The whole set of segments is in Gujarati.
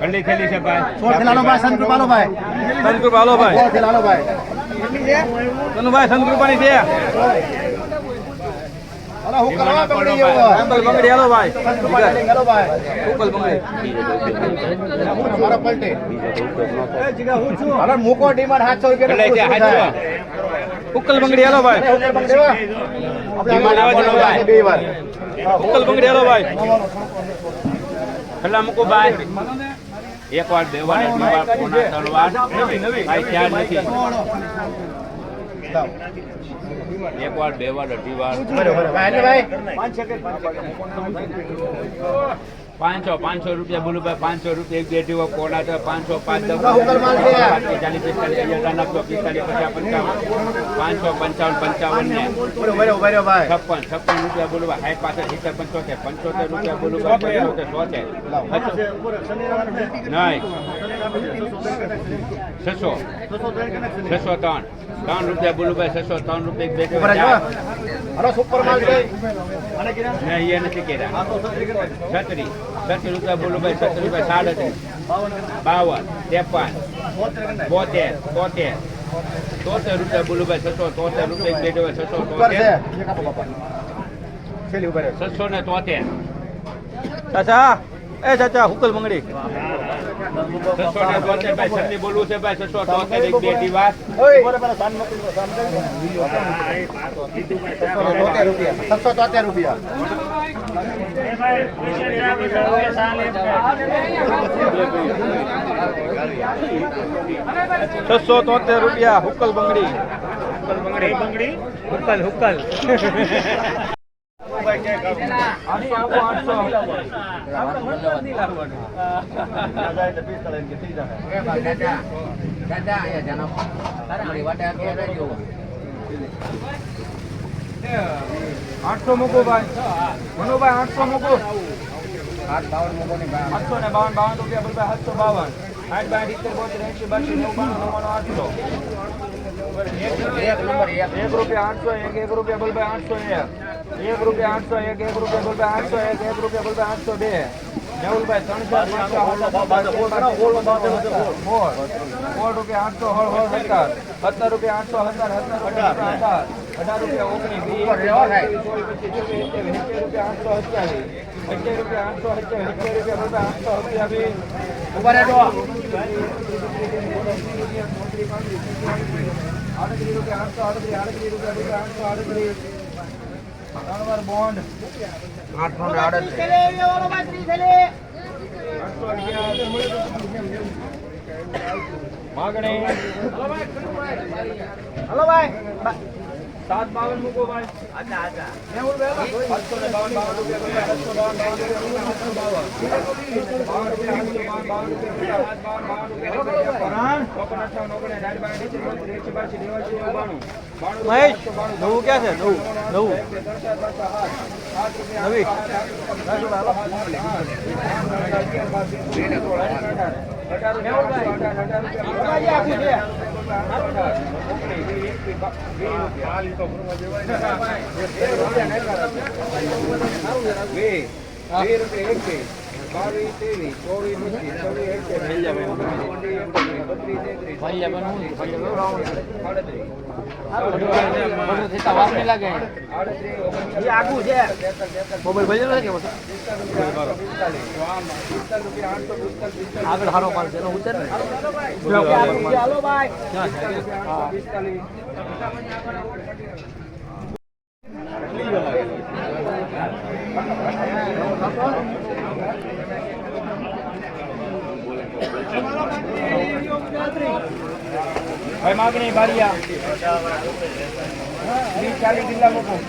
ખંડી ખેલી છે ભાઈ. સોળ થેલાનો ભાઈ સંતકૃપાનો ભાઈ. સંતકૃપાલો ભાઈ. સોળ થેલાનો ભાઈ. તનુભાઈ સંતકૃપાની છે. અરે હું કરવા પકડી ગયો એમ્બલ બંગડી હાલો ભાઈ. સંતકૃપા ભાઈ. ઉકલ બંગડી મારા પલટે. અરે મૂકો ડીમાર 700 રૂપિયા ઉકલ બંગડી હાલો ભાઈ. વાર. ઉકલ બંગડી હાલો ભાઈ. પેલા મૂકો ભાઈ. એક વાર બે વાર બે વાર પોણા ત્રણ વાર ભાઈ ચાર નથી. એક વાર બે વાર અઢી વાર. ભાઈ ભાઈ. પાંચસો પાંચસો રૂપિયા બોલું ભાઈ પાંચસો રૂપિયા એક બે ટીવો કોડા તો પાંચસો પાંચ ચાલીસ પિસ્તાલીસ હજાર પિસ્તાલીસ પચાસ પંચાવન પાંચસો પંચાવન પંચાવન ને. છપ્પન છપ્પન રૂપિયા બોલું ભાઈ સાઠ પાસઠ સિત્તેર પંચોતેર પંચોતેર રૂપિયા બોલું ભાઈ પંચોતેર સોતેર નહીં. છસો. છસો ત્રણ. ત્રણ રૂપિયા બુલુંભાઈ છસો ત્રણ રૂપિયા બે છે. એ નથી કર્યા. છત્રી છત્રી. રૂપિયા બોલું છત્રી રૂપિયા સાડત્રીસ. બાવન ત્રેપન. બોતેર તોતેર તોતેર રૂપિયા બોલું ભાઈ છસો તોતેર રૂપિયા બે છસો છે. તોતેર છસો ને તોતેર ચાચા એ ચાચા હુકલ મંગડી છસો તોતેર રૂપિયા છસો તોતેર રૂપિયા હુકલ બંગડી. હુકલ બંગડી બંગડી. હુકલ હુકલ. આઠસો મૂકો ભાઈ. મનુભાઈ, આઠસો મૂકો. આઠસો ને બાવન બાવન રૂપિયા બોલ ભાઈ સાતસો બાવન. આઠ બાય સિત્તેર, બોતેર એસી બાસી નવ બાણું આઠસો. એક રૂપિયા આઠસો એક એક રૂપિયા બોલ ભાઈ આઠસો એક. એક રૂપિયા આઠસો એક એક રૂપિયા બોલ આઠસો એક એક રૂપિયા બોલ આઠસો બે નેવુલભાઈ ત્રણ ચાર સોળ રૂપિયા આઠસો હોળ હોળ સત્તર સત્તર રૂપિયા આઠસો સત્તર સત્તર અઢાર અઢાર રૂપિયા ઓગણીસ રૂપિયા આઠસો સત્યાવીસ સિત્તેર રૂપિયા આઠસો સિત્તેર રૂપિયા આઠસો હેઠો આડત્રીસ રૂપિયા આઠસો આડત્રીસ આડત્રીસ રૂપિયા આઠસો આડત્રીસ ત્રણ બોન્ડ આઠસો ને આડત્રીસ માગણી. હલો ભાઈ. સાત બાવન મૂકો ભાઈ. સાતસો ને બાવન નવું સાતસો બાવન બાવન રૂપિયા બાવન રૂપિયા આઠસો બાવન બાવન રૂપિયા સાત બાવન બાવન રૂપિયા ચોપન અઠાવન ઓગણ સાઠ બાર એસી બોતેર એકસો બાસી નેવાસી બાણું બાણું મહેશ નવું ક્યાં છે નવું નવું નવી આગળ હારો માલ છે ઉતર ને ભાઈ માગણી બારિયા વીસ ચાલીસ જિલ્લા મૂકો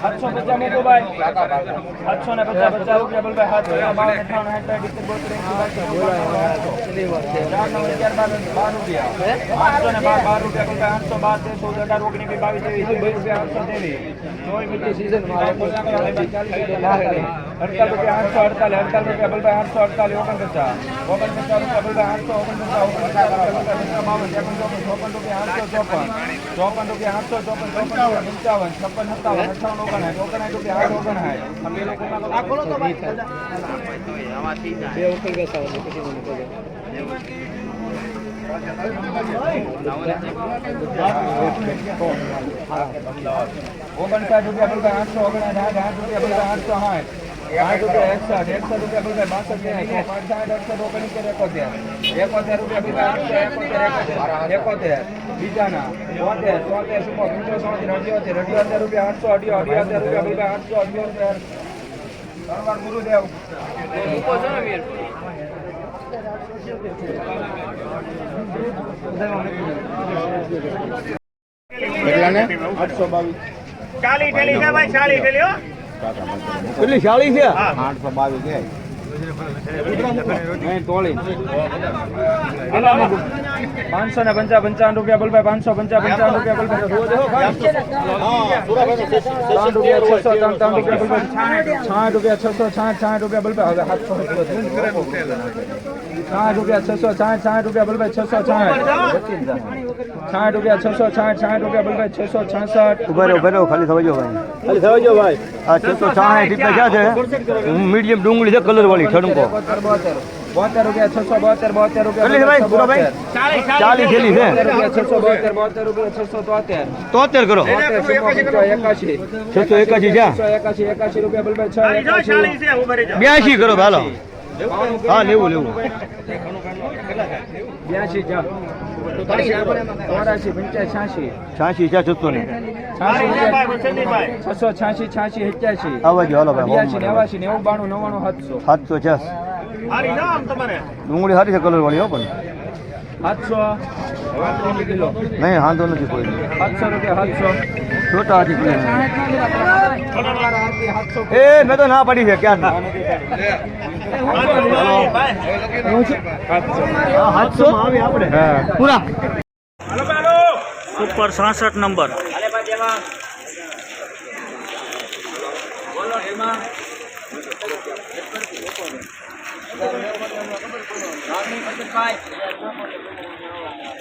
સાતસો પચાસ મૂકો ભાઈ સાતસો ને પચાસ પચાસ રૂપિયા બોલ ભાઈ સાતસો ને બાવન અઠાવન સાઠ બાર સિત્તેર બોતેર એંસી બાસઠ ચાર નવ અગિયાર બાર બાર રૂપિયા આઠસો ને બાર બાર રૂપિયા બોલ ભાઈ આઠસો બાર તેર ચૌદ અઢાર ઓગણીસ વીસ બાવીસ ત્રેવીસ ચોવીસ રૂપિયા આઠસો ત્રેવીસ ચોવીસ પચીસ સીઝનમાં અડતાલીસ રૂપિયા આઠસો અડતાલીસ અડતાલીસ રૂપિયા બોલ ભાઈ આઠસો અડતાલીસ ઓગણપચાસ ઓગણપચાસ રૂપિયા બોલ ભાઈ આઠસો ઓગણપચાસ ઓગણપચાસ રૂપિયા બાવન ત્રેપન ચોપન ચોપન રૂપિયા આઠસો ચોપન ચોપન રૂપિયા આઠસો ચોપન ચોપન રૂપિયા પંચાવન છપ્પન સત્તાવન અઠાવન ઓગણસાઠ રૂપિયા આઠસો ઓગણસાઠ આઠ રૂપિયા આઠસો સાઠ. આઠ રૂપિયા એકસઠ એકસઠ રૂપિયા બોલભાઈ બાસઠ ત્રેસઠ પાંચ સાઠ અડસઠ ઓગણીસેર એકોતેર? એકોતેર રૂપિયા આઠસો એકોતેર એકોતેર. બીજાના તોતેર તોતેર સુપો પંચો સોતેર અઢિયોતેર અઢિયોતેર રૂપિયા આઠસો અઢિયો અઢિયોતેર રૂપિયા બોલભાઈ આઠસો અઢિયોતેર. ધન્યવાદ ગુરુદેવ. કેટલાને આઠસો બાવીસ ચાલી ચાલી છે ભાઈ ચાલી હો. કેટલી ચાળી છે? આઠસો બાવીસ છે. પાંચસો ને પંચા પંચાવન રૂપિયા બોલભાઈ પાંચસો પંચા પંચાવન રૂપિયા બોલભાઈ. ત્રણ રૂપિયા છસો ત્રણ ત્રણ રૂપિયા બોલભાઈ. છાઠ રૂપિયા છસો છાઠ છાઠ રૂપિયા બોલભાઈ. હવે સાતસો છાઠ રૂપિયા છસો છાઠ છાઠ રૂપિયા બલભાઈ છસો છાઠ છાઠ રૂપિયા છસો છાઠ છાઠ રૂપિયા બલભાઈ છસો છાસઠ. ઊભા રહો ઊભા રહો ખાલી થવાજો ભાઈ. ખાલી થવાજો ભાઈ. આ છસો સાઠ રૂપિયા ક્યાં છે. મીડિયમ ડુંગળી છે કલર વાળી ઠડકો બોતેર રૂપિયા છસો બોતેર બોતેર? રૂપિયા ચાલી થેલી છે. છસો બોતેર બોતેર રૂપિયા છસો તોતેર. તોતેર કરો. એકાશી છસો એકાશી. છે. છસો એકાશી એકાશી રૂપિયા બલભાઈ છ બ્યાસી કરો હાલો. હા લેવું લેવું. બ્યાસી જા ચોરાશી પંચ્યાસી છ્યાસી. છ્યાસી છે છસો ને. છસો છ્યાસી છ્યાસી સિત્યાસી. આવજો હાલો ભાઈ નેવાસી નેવું બાણું નવ્વાણું સાતસો. સાતસો છે હારી જાઓ આમ તમારે? ડુંગળી સારી છે કલર વાળી હો પણ. સાતસો. કિલો નહીં વાંધો નથી કોઈ. સાતસો રૂપિયા સાતસો. છોટા હાથી એ મેં તો ના પડી છે ક્યાં સાતસો? આવે આપણે. પૂરા. સુપર સાસઠ નંબર.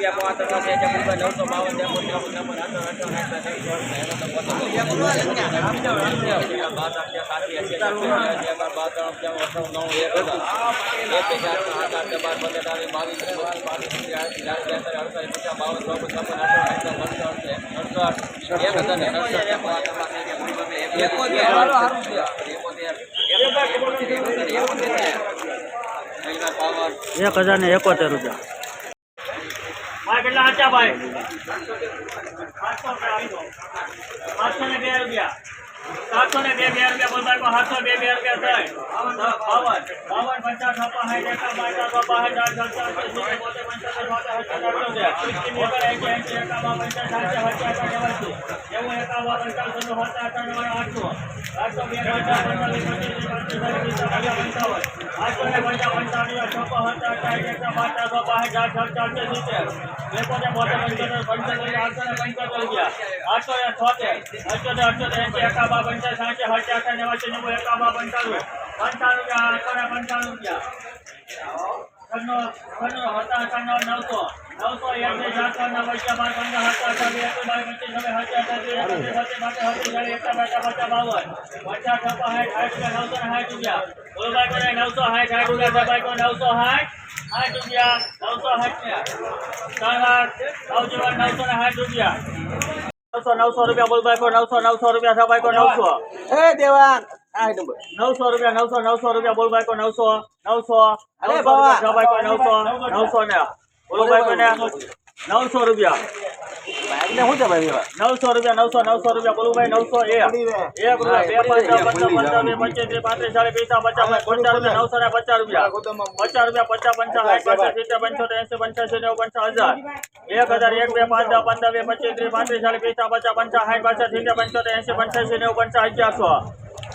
રૂપિયા પાંચ ત્રણ છે નવસો બાવન એક હજાર ને એકોતેર રૂપિયા. ભાઈ કેટલા આચા ભાઈ? સાતસો ને બે રૂપિયા. સાતસો ને બે બે રૂપિયા બોલતા સાતસો બે બે રૂપિયા. થાય બાવન બાવન પચાસ છપ્પન સાઠ બાવન સાઠ સાઠ સાઠ સિત્તેર એકાવન પંચાવન આઠસો આઠસો બે પચીસ પંચાવન પંચાવન આઠસો ને પંચાવન પંચાવન છપ્પન સત્તર અઠાવીસ એકાવન પચાસ બાસઠ સાઠ સાઠ ચારસો સિત્તેર એકોતેર બોતેર પંચોતેર પંચોતેર આઠસો પંચોતેર રૂપિયા આઠસો ને છોતેર અઠ્યોતેર અઠ્યોતેર એંસી એકાવન પંચાસ સાઠ સાઠ અઠા નેવાસી નેવું એકાવન પંચાણું પંચાણું રૂપિયા આઠસો ને પંચાણું રૂપિયા. છન્નું છન્નું હતા છન્નું નવસો. નવસો એક સાતસો નવ વચ્ચે બાર પંદર હતા અઠા બે એકસો બાર પચીસ હવે હતા અઠા બે એકસો બે સત્તર બાર હતી ચાલીસ એકતા બાટા બાટા બાવન પચાસ છપ્પા સાઠ સાઠ રૂપિયા નવસો ને સાઠ રૂપિયા. બોલબાઈ કરે નવસો સાઠ સાઠ રૂપિયા દબાઈ કો નવસો સાઠ સાઠ રૂપિયા નવસો સાઠ ને ત્રણ વાર નવજીવન નવસો ને સાઠ રૂપિયા. નવસો નવસો રૂપિયા બોલબાઈ નવસો નવસો રૂપિયા સબાઈ નવસો. એ દેવાન નંબર નવસો રૂપિયા નવસો નવસો રૂપિયા બોલ કો નવસો નવસો. નવસો રૂપિયા નવસો નવસો ને બોલબાઈ કો ને નવસો રૂપિયા. એટલે શું છે ભાઈ? નવસો રૂપિયા નવસો નવસો રૂપિયા બોલુભાઈ નવસો એક એક રૂપિયા બે પાંચ દસ પંદર પંદર બે પંચોતેર પાંત્રીસ ચાલીસ પિસ્તાલીસ પચાસ પચાસ રૂપિયા નવસો ને પચાસ રૂપિયા. પચાસ રૂપિયા પચાસ પંચાસ સાઠ પચાસ સિત્તેર પંચોતેર એસી પંચ્યાસી નેવું પંચાસ હજાર. એક હજાર એક બે પાંચ દસ પંદર બે પચીસ ત્રીસ પાંત્રીસ ચાલીસ પિસ્તાલીસ પચાસ પંચાસ સાઠ પચાસ સિત્તેર પંચોતેર એસી પંચ્યાસી નેવું પંચાસ અગિયારસો.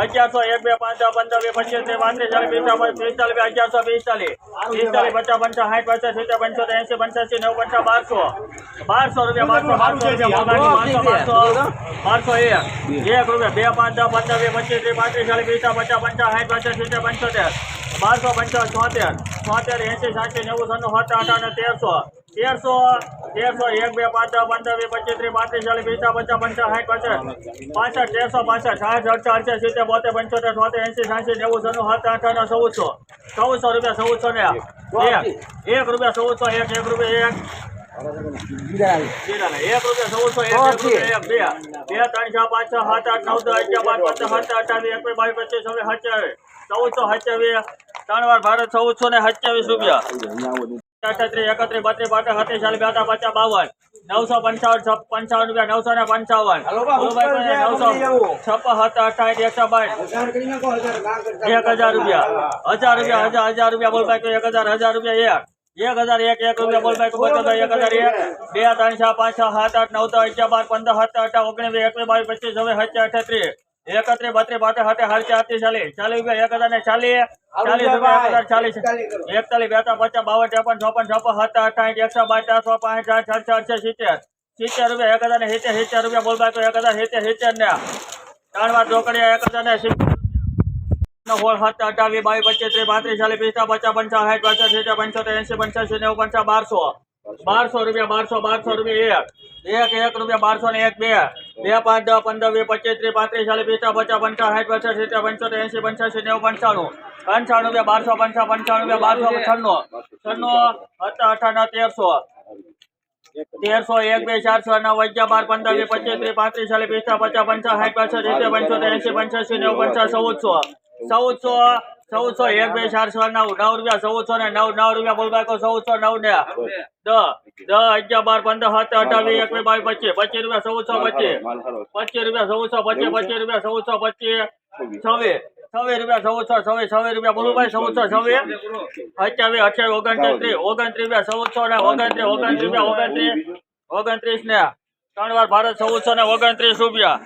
અગિયારસો એક બે પાંચ પંદર બે પચીસ ત્રીસ પાંત્રીસ ચાલીસ પિસ્તાલીસ પિસ્તાલીસ બે અગિયારસો પિસ્તાલીસ. પિસ્તાલીસ પચાસ પંચાસ સાઠ પચાસ સિત્તેર પંચોતેર એસી પંચ્યાસી નવ પંચા બારસો. બારસો રૂપિયા બારસો બારસો. એક એક રૂપિયા બે પાંચ દસ પંદર બે પચીસ ત્રીસ પાંત્રીસ ચાલીસ પિસ્તાલીસ પચાસ પંચાસ સાઠ પચાસ સિત્તેર પંચોતેર. બારસો પંચાવન છોતેર. છોતેર એસી સાતસી નેવું સન્નું સત્તર અઠાવન તેરસો. તેરસો તેરસો એક બે પાંચ દસ પંદર બે પચીસ ત્રીસ પાંત્રીસ ચાલીસ પિસ્તાલીસ પચાસ પંચાસ સાઠ પચાસ પાસઠ તેરસો પાસઠ સાઠ અડસઠ અડસઠ સિત્તેર બોતેર પંચોતેર છોતેર એસી સાતસી નેવું સન્નું સત્તર અઠાવન ચૌદસો. ચૌદસો રૂપિયા ચૌદસો ને એક. એક રૂપિયા ચૌદસો એક એક રૂપિયા એક. ચૌદસો સત્યાવીસ ત્રણ વાર ભારત ચૌદસો ને સત્યાવીસ રૂપિયા અઠત્રીસ બત્રીસ બાટે સત્રીસ ચાલીસ બેતા પચાસ બાવન નવસો પંચાવન પંચાવન રૂપિયા નવસો ને પંચાવન નવસો છપ્પન સત્તર અઠાવીસ એકસો બાવીસ એક હજાર રૂપિયા. હજાર રૂપિયા, હજાર હજાર રૂપિયા બોલ ભાઈ એક હજાર હજાર રૂપિયા એક. એક હજાર એક એક રૂપિયા બોલ ભાઈ બસો એક હજાર એક. બે ત્રણ છ પાંચ છ સાત આઠ નવ ત્રણ અગિયાર બાર પંદર સત્તર અઢાર ઓગણીસ એકવીસ બાવીસ પચીસ છવ્વીસ સત્યા અઠત્રીસ. એકત્રીસ બત્રીસ બાટે હાથે હાથ ચારથી ચાલીસ. ચાલીસ રૂપિયા એક હજાર ને ચાલીસ ચાલીસ રૂપિયા એક હજાર ચાલીસ. એકતાલીસ બેતા પચાસ બાવન ત્રેપન ચોપન છપ્પન સત્તર અઠાવીસ એકસો બાર ચારસો પાંચ આઠ છ છ સિત્તેર. સિત્તેર રૂપિયા એક હજાર ને સિત્તેર સિત્તેર રૂપિયા બોલ ભાઈ એક હજાર સિત્તેર સિત્તેર ને. ત્રણ વાર ચોકડીયા એક હજાર ને સિત્તેર. નો હોળ અઠાવીસ બાવીસ પચીસ ત્રીસ પાંત્રીસ, ચાલીસ પિસ્તા પચાસ પંચાસ સાઠ પચાસ સિત્તેર, પંચોતેર એંસી પંચ્યાસી નેવું પંચા બારસો. બારસો રૂપિયા, બારસો બારસો રૂપિયા એક. એક એક રૂપિયા, બારસો ને એક, બે. બે, પાંચ, દસ, પંદર, વીસ પચીસ ત્રીસ પાંત્રીસ, ચાલીસ પિસ્તા પચાસ પંચાસ સાઠ પચાસ સિત્તેર, પંચોતેર એંસી પંચ્યાસી નેવું પંચાણું પંચાણું રૂપિયા, બારસો પંચા પંચાણું રૂપિયા, બારસો છન્નું છન્નું હતા અઠાના તેરસો. તેરસો, એક, બે, ચારસો નવ અગિયાર બાર, પંદર પચીસ ત્રીસ પાંત્રીસ, ચાલીસ પચાસ પંચાસ સાઠ પાસઠ સિત્તેર, પંચોતેર એંસી પંચ્યાસી, નેવું પંચાસ ચૌદસો. ચૌદસો ચૌદસો એક બે ચારસો નવ નવ રૂપિયા ચૌદસો ને નવ નવ રૂપિયા બોલબાકો ચૌદસો નવ ને દસ દસ અગિયાર બાર પંદર સત્તર અઠાવીસ એકવીસ બાવીસ પચીસ પચીસ રૂપિયા ચૌદસો પચીસ. પચીસ રૂપિયા ચૌદસો પચીસ પચીસ રૂપિયા ચૌદસો પચીસ છવ્વીસ. છવ્વીસ રૂપિયા ચૌદસો છવ્વીસ છવ્વીસ રૂપિયા બોલુભાઈ ચૌદસો છવ્વીસ અઠ્યાવીસ અઠ્યાવીસ ઓગણત્રીસ ઓગણત્રીસ રૂપિયા ચૌદસો ને ઓગણત્રીસ ઓગણત્રીસ રૂપિયા ઓગણત્રીસ ઓગણત્રીસ ને. ત્રણ વાર ભારત ચૌદસો ને ઓગણત્રીસ રૂપિયા.